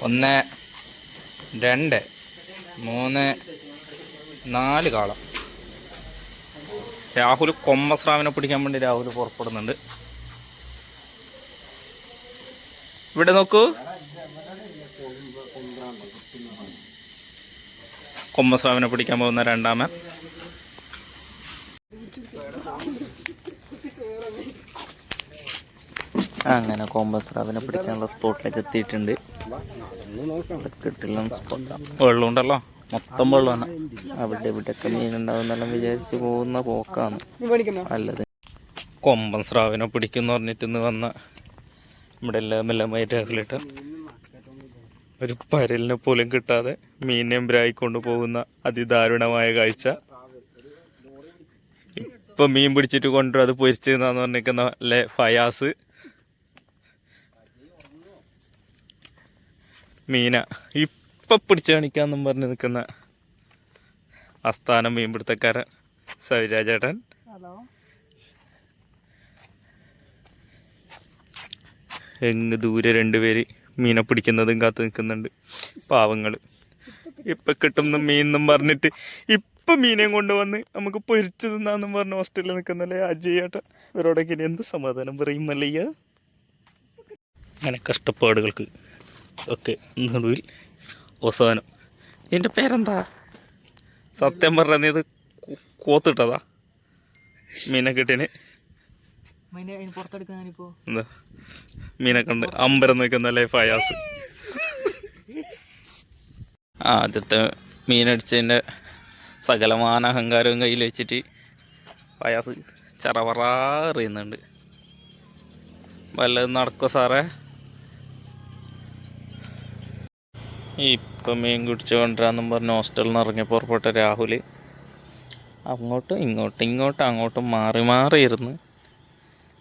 ഒന്ന് രണ്ട് മൂന്ന് നാല് കാളം രാഹുൽ കൊമ്പസ്രാവിനെ പിടിക്കാൻ വേണ്ടി രാഹുൽ പുറപ്പെടുന്നുണ്ട്. ഇവിടെ നോക്കൂ. കൊമ്പസ്രാവിനെ പിടിക്കാൻ പോകുന്ന രണ്ടാമൻ. അങ്ങനെ കൊമ്പസ്രാവിനെ പിടിക്കാനുള്ള സ്പോട്ടിലേക്ക് എത്തിയിട്ടുണ്ട്. കിട്ടില്ല സ്പോട്ടാണ് വെള്ളം ഉണ്ടല്ലോ മൊത്തം വെള്ളമാണ്. അവിടെ ഇവിടെയൊക്കെ മീനുണ്ടാവുന്നെല്ലാം വിചാരിച്ച് പോകുന്ന പോക്കാണ്. നല്ലത്. കൊമ്പൻ സ്രാവിനെ പിടിക്കുന്ന പറഞ്ഞിട്ട് ഇന്ന് വന്ന ഇവിടെ എല്ലാം എല്ലാം മൈരാക്കിലിട്ട് ഒരു പരലിനെ പോലും കിട്ടാതെ മീനെയും ബ്രായിക്കൊണ്ട് പോകുന്ന അതിദാരുണമായ കാഴ്ച. ഇപ്പൊ മീൻ പിടിച്ചിട്ട് കൊണ്ടുവരും അത് പൊരിച്ച് പറഞ്ഞിരിക്കുന്ന അല്ലെ ഫയാസ്? മീന. ഇപ്പൊ പിടിച്ച് കാണിക്കാന്നും പറഞ്ഞ് നിൽക്കുന്ന ആസ്ഥാനം മീൻപിടുത്തക്കാരൻ സവിരാജേട്ടൻ എങ്ങ് ദൂരെ രണ്ടുപേര് മീനെ പിടിക്കുന്നതും കാത്തു നിൽക്കുന്നുണ്ട്. പാവങ്ങൾ ഇപ്പൊ കിട്ടുന്ന മീനെന്നും പറഞ്ഞിട്ട് ഇപ്പൊ മീനെയും കൊണ്ടുവന്ന് നമുക്ക് പൊരിച്ചു തിന്നാന്നും പറഞ്ഞ് ഹോസ്റ്റലിൽ നിൽക്കുന്നല്ലേ അജയ് ഏട്ട ഇവരോടൊക്കെ ഇനി എന്ത് സമാധാനം പറയും മല്ലയ്യ? അങ്ങനെ കഷ്ടപ്പാടുകൾക്ക് ഒക്കെ നടുവിൽ അവസാനം. എന്റെ പേരെന്താ? സത്യം പറഞ്ഞ ഇത് കോത്തിട്ടതാ. മീനെ കിട്ടിന് പുറത്തെടുക്കാൻ ഞാനിപ്പോ എന്താ? മീനെ കണ്ട് അമ്പരം നിൽക്കുന്നല്ലേ ഫയാസ് ആദ്യത്തെ മീനടിച്ചതിന്റെ സകലമാന അഹങ്കാരവും കയ്യിൽ വെച്ചിട്ട് ഫയാസ് ചറവറ എറിയുന്നുണ്ട്. വല്ലതും നടക്കോ സാറേ? ഇപ്പം മീൻ കുടിച്ച് കൊണ്ടുവരാന്നും പറഞ്ഞ് ഹോസ്റ്റലിൽ നിന്ന് ഇറങ്ങി പുറപ്പെട്ട രാഹുൽ അങ്ങോട്ടും ഇങ്ങോട്ടും ഇങ്ങോട്ടും അങ്ങോട്ടും മാറി മാറി ഇരുന്ന്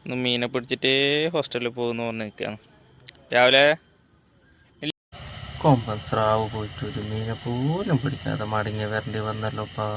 ഇന്ന് മീനെ പിടിച്ചിട്ടേ ഹോസ്റ്റലിൽ പോകുമെന്ന് പറഞ്ഞ് നിൽക്കുകയാണ് രാവിലെ? കൊമ്പൻ സ്രാവ് പോയിട്ട് ഒരു മീനെ പോലും പിടിക്കാതെ മടങ്ങി വരേണ്ടി വന്നല്ലോപ്പാ